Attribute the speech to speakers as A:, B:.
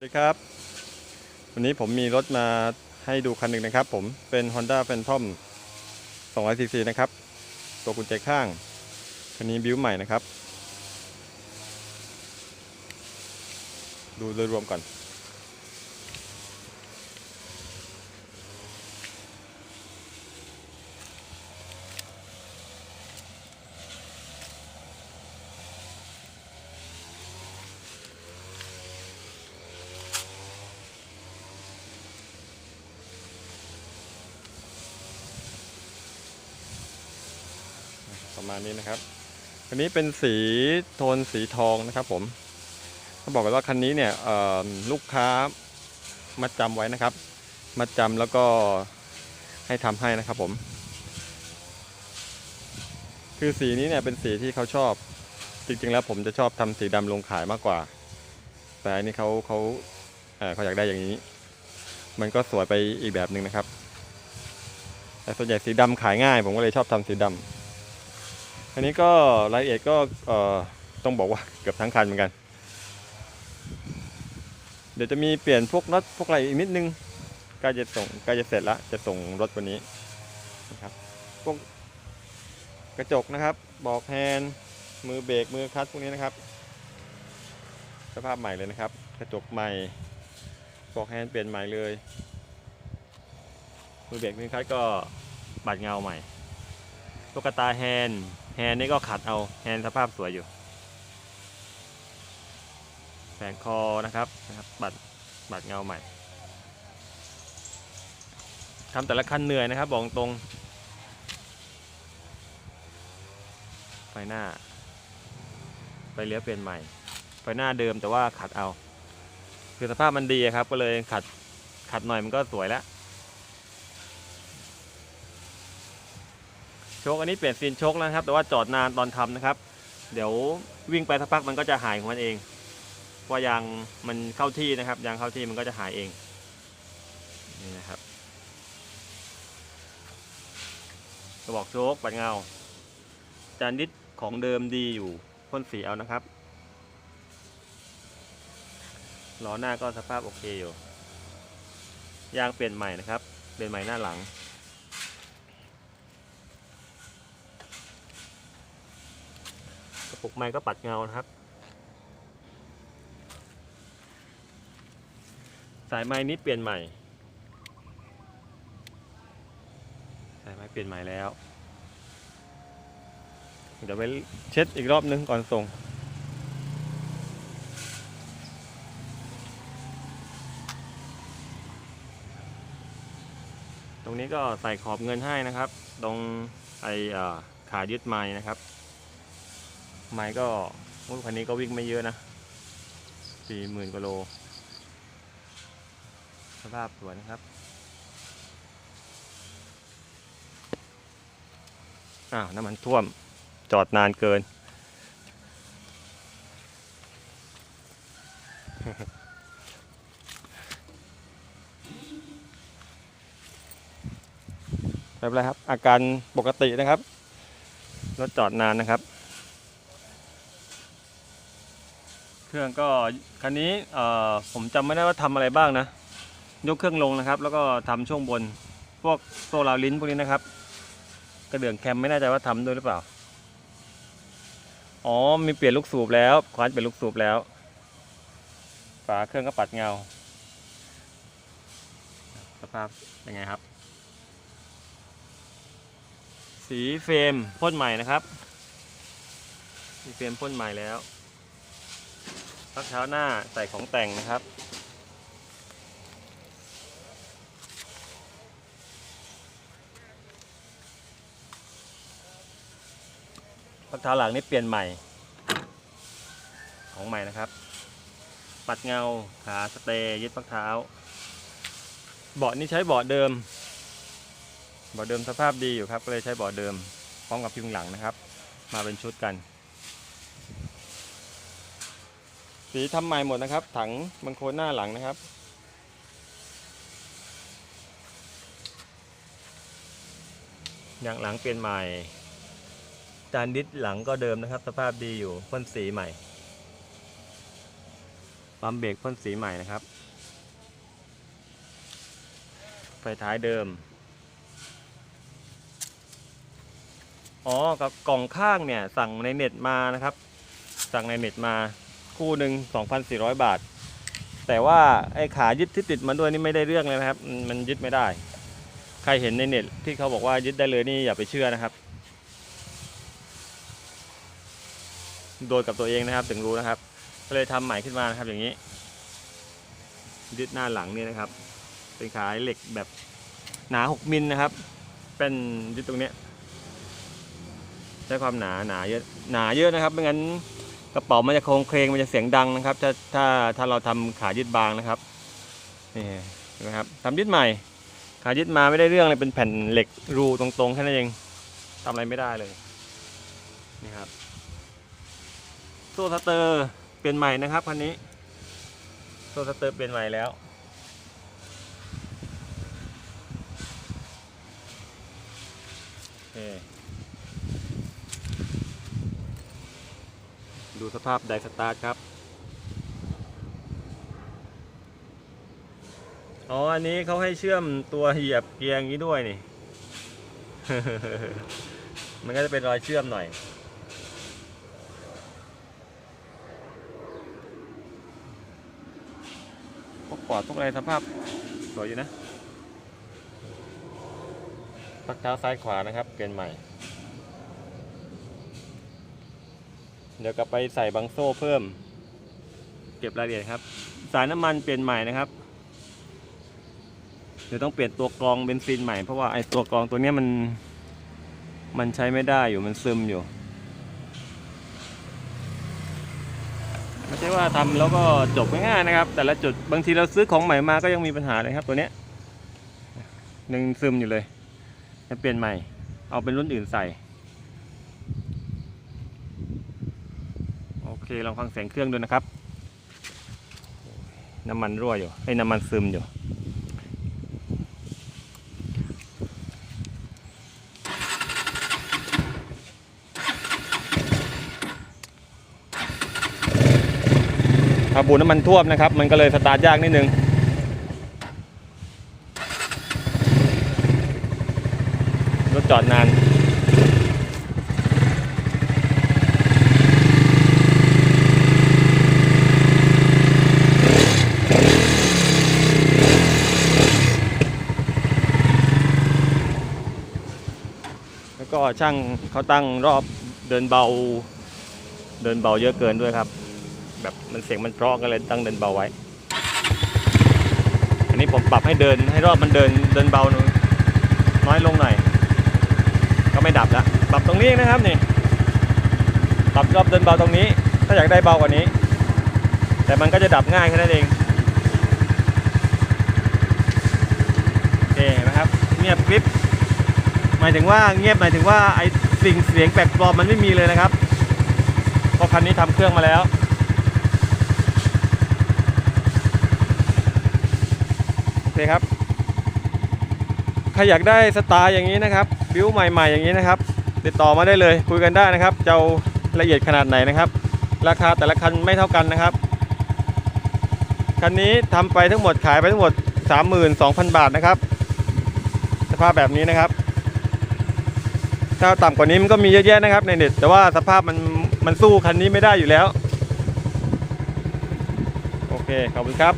A: สวัสดีครับ วันนี้ผมมีรถมาให้ดูคันหนึ่งนะครับ ผมเป็น Honda Phantom 200cc นะครับ ตัวกุญแจข้าง คันนี้บิวใหม่นะครับ ดูโดยรวมก่อน ประมาณนี้นะครับ คันนี้เป็นสีโทนสีทองนะครับผมเขาบอกกันว่าคันนี้เนี่ยลูกค้ามัดจำไว้นะครับมัดจำแล้วก็ให้ทำให้นะครับผม คือสีนี้เนี่ยเป็นสีที่เขาชอบ จริงๆ แล้วผมจะชอบทำสีดำลงขายมากกว่า แต่อันนี้เขาเขาเเขาอยากได้อย่างนี้ มันก็สวยไปอีกแบบหนึ่งนะครับ แต่ส่วนใหญ่สีดำขายง่าย ผมก็เลยชอบทำสีดำ อันนี้ก็รายละเอียดก็ต้องบอกว่าเกือบทั้งคันเหมือนกัน เดี๋ยวจะมีเปลี่ยนพวกน็อตพวกอะไรอีกนิดนึงใกล้จะส่งใกล้จะเสร็จล้วจะส่งรถวันนี้นะครับพวกกระจกนะครับ บอกแฮนมือเบรกมือคลัตช์พวกนี้นะครับ สภาพใหม่เลยนะครับ กระจกใหม่บอกแฮนเปลี่ยนใหม่เลย มือเบรกมือคลัตช์ก็บัดเงาใหม่ตุ๊กตาแฮน แฮนนี่ก็ขัดเอาแฮนสภาพสวยอยู่แผงคอนะครับนะครับบัตรบัตรเงาใหม่ทำแต่ละคันเหนื่อยนะครับบอกตรง ไฟหน้าไฟเลี้ยวเปลี่ยนใหม่ ไฟหน้าเดิมแต่ว่าขัดเอา คือสภาพมันดีครับก็เลยขัดขัดหน่อยมันก็สวยแล้ว โชคอันนี้เปลี่ยนซีนโชคแล้วนะครับ แต่ว่าจอดนานตอนทำนะครับ เดี๋ยววิ่งไปสักพักมันก็จะหายของมันเองเพรายางมันเข้าที่นะครับยางเข้าที่มันก็จะหายเองนี่นะครับกระบอกโชคปัดเงา จานดิสของเดิมดีอยู่พ่นสีเอานะครับล้อหน้าก็สภาพโอเคอยู่ยางเปลี่ยนใหม่นะครับ เปลี่ยนใหม่หน้าหลัง กระปุกไม้ก็ปัดเงานะครับ สายไม้นี้เปลี่ยนใหม่ สายไม้เปลี่ยนใหม่แล้ว เดี๋ยวไปเช็ดอีกรอบนึงก่อนส่งตรงนี้ก็ใส่ขอบเงินให้นะครับ ตรงไอเอ่อขายึดไม้นะครับ ไม้ก็รถคันนี้ก็วิ่งไม่เยอะนะสี่หมื่นกิโล สภาพสวยนะครับ อ้าว น้ำมันท่วมจอดนานเกิน ไม่เป็นไรครับ อาการปกตินะครับ รถจอดนานนะครับ เครื่องก็คันนี้ผมจำไม่ได้ว่าทำอะไรบ้างนะ ยกเครื่องลงนะครับ แล้วก็ทำช่วงบน พวกโซ่ราวลิ้นพวกนี้นะครับ กระเดื่องแคมไม่แน่ใจว่าทำด้วยหรือเปล่า อ๋อมีเปลี่ยนลูกสูบแล้วคว้านเปลี่ยนลูกสูบแล้ว ฝาเครื่องก็ปัดเงา สภาพเป็นไงครับ สีเฟรมพ่นใหม่นะครับ สีเฟรมพ่นใหม่แล้ว พักเท้าหน้าใส่ของแต่งนะครับ พักเท้าหลังนี่เปลี่ยนใหม่ ของใหม่นะครับ ปัดเงาขาสเตย์ยึดพักเท้า เบาะนี่ใช้เบาะเดิม เบาะเดิมสภาพดีอยู่ครับ ก็เลยใช้เบาะเดิมพร้อมกับพิงหลังนะครับ มาเป็นชุดกัน สีทำใหม่หมดนะครับ ถังบังโคลนหน้าหลังนะครับ อย่างหลังเปลี่ยนใหม่จานดิสหลังก็เดิมนะครับ สภาพดีอยู่พ่นสีใหม่ปั๊มเบรกพ่นสีใหม่นะครับ ไฟท้ายเดิม อ๋อกับกล่องข้างเนี่ย สั่งในเน็ตมานะครับ สั่งในเน็ตมา คู่หนึ่ง2,400 บาท แต่ว่าไอ้ขายึดที่ติดมาด้วยนี่ไม่ได้เรื่องเลยนะครับ มันยึดไม่ได้ ใครเห็นในเน็ตที่เขาบอกว่ายึดได้เลยนี่อย่าไปเชื่อนะครับ โดนกับตัวเองนะครับถึงรู้นะครับก็เลยทำใหม่ขึ้นมานะครับอย่างนี้ ยึดหน้าหลังนี่นะครับ เป็นขาเหล็กแบบหนา 6 มิลนะครับ เป็นยึดตรงเนี้ยใช้ความหนาหนาเยอะหนาเยอะนะครับไม่งั้น กระเป๋ามันจะโครงเคลงมันจะเสียงดังนะครับ ถ้าถ้าถ้าเราทำขายึดบางนะครับนี่นะครับทำยึดใหม่ ขายึดมาไม่ได้เรื่องเลยเป็นแผ่นเหล็กรูตรงๆแค่นั้นเองทำอะไรไม่ได้เลยนี่ครับโซ่สเตอร์เปลี่ยนใหม่นะครับคันนี้โซ่สเตอร์เปลี่ยนใหม่แล้ว โอเคดู สภาพไดสตาร์ทครับ อ๋อ อันนี้เขาให้เชื่อมตัวเหยียบเกียร์อย่างนี้ด้วยนี่ มันก็จะเป็นรอยเชื่อมหน่อย พวกปอดพวกอะไรสภาพสวยอยู่นะพักเท้าซ้ายขวานะครับ เปลี่ยนใหม่ เดี๋ยวกลับไปใส่บังโซ่เพิ่ม เก็บรายละเอียดครับ สายน้ำมันเปลี่ยนใหม่นะครับ เดี๋ยวต้องเปลี่ยนตัวกรองเบนซินใหม่เพราะว่าไอ้ตัวกรองตัวนี้มัน มันใช้ไม่ได้อยู่มันซึมอยู่ไม่ใช่ว่าทำแล้วก็จบง่ายๆนะครับ แต่ละจุดบางทีเราซื้อของใหม่มาก็ยังมีปัญหาเลยครับ ตัวเนี้ยยังซึมอยู่เลยจะเปลี่ยนใหม่ เอาเป็นรุ่นอื่นใส่ โอ เคลองฟังเสียงเครื่องดูนะครับ น้ำมันรั่วอยู่ไอ้น้ำมันซึมอยู่คาบูน้ำมันท่วมนะครับ มันก็เลยสตาร์ทยากนิดนึงรถจอดนาน ช่างเขาตั้งรอบเดินเบา เดินเบาเยอะเกินด้วยครับ แบบมันเสียงมันเพราะก็เลยตั้งเดินเบาไว้ อันนี้ผมปรับให้เดินให้รอบมันเดินเดินเบาหน่อยน้อยลงหน่อยก็ไม่ดับละปรับตรงนี้นะครับนี่ปรับรอบเดินเบาตรงนี้ ถ้าอยากได้เบากว่านี้ แต่มันก็จะดับง่ายแค่นั้นเองโอเคนไหมครับเงียบกริบ หมายถึงว่าเงียบหมายถึงว่าไอสิ่งเสียงแปลกปลอมมันไม่มีเลยนะครับเพราะคันนี้ทำเครื่องมาแล้ว โอเคครับ ใครอยากได้สไตล์อย่างนี้นะครับ บิวใหม่ๆอย่างนี้นะครับ ติดต่อมาได้เลยคุยกันได้นะครับจะละเอียดขนาดไหนนะครับ ราคาแต่ละคันไม่เท่ากันนะครับ คันนี้ทำไปทั้งหมดขายไปทั้งหมด 32,000 บาทนะครับ สภาพแบบนี้นะครับ ถ้าต่ำกว่านี้มันก็มีเยอะแยะนะครับในเน็ต แต่ว่าสภาพมันมันสู้คันนี้ไม่ได้อยู่แล้ว โอเค ขอบคุณครับ